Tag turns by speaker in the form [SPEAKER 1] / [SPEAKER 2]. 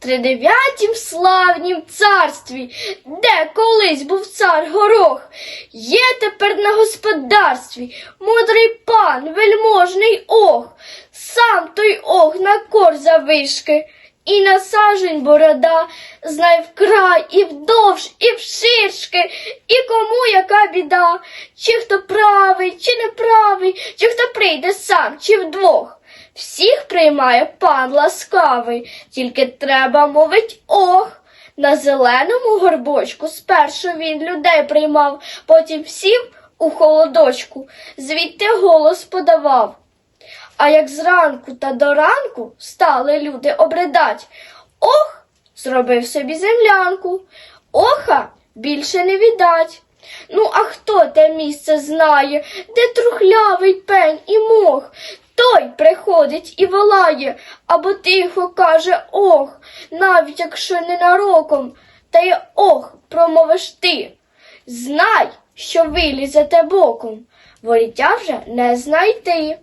[SPEAKER 1] тридев'ятім славнім царстві, де колись був цар горох, є тепер на господарстві мудрий пан, вельможний ох, сам той ох на кор завишки. І на сажень борода, знай вкрай, і вдовж, і вширшки, і кому яка біда, чи хто правий, чи неправий, чи хто прийде сам, чи вдвох. Всіх приймає пан ласкавий, тільки треба мовить ох. На зеленому горбочку спершу він людей приймав, потім сів у холодочку, звідти голос подавав. А як зранку та до ранку стали люди обридать, ох, зробив собі землянку, оха більше не віддать. Ну, а хто те місце знає, де трухлявий пень і мох? Той приходить і волає, або тихо каже ох, навіть якщо ненароком, та й ох, промовиш ти. Знай, що вилізете боком, воріття вже не знайти.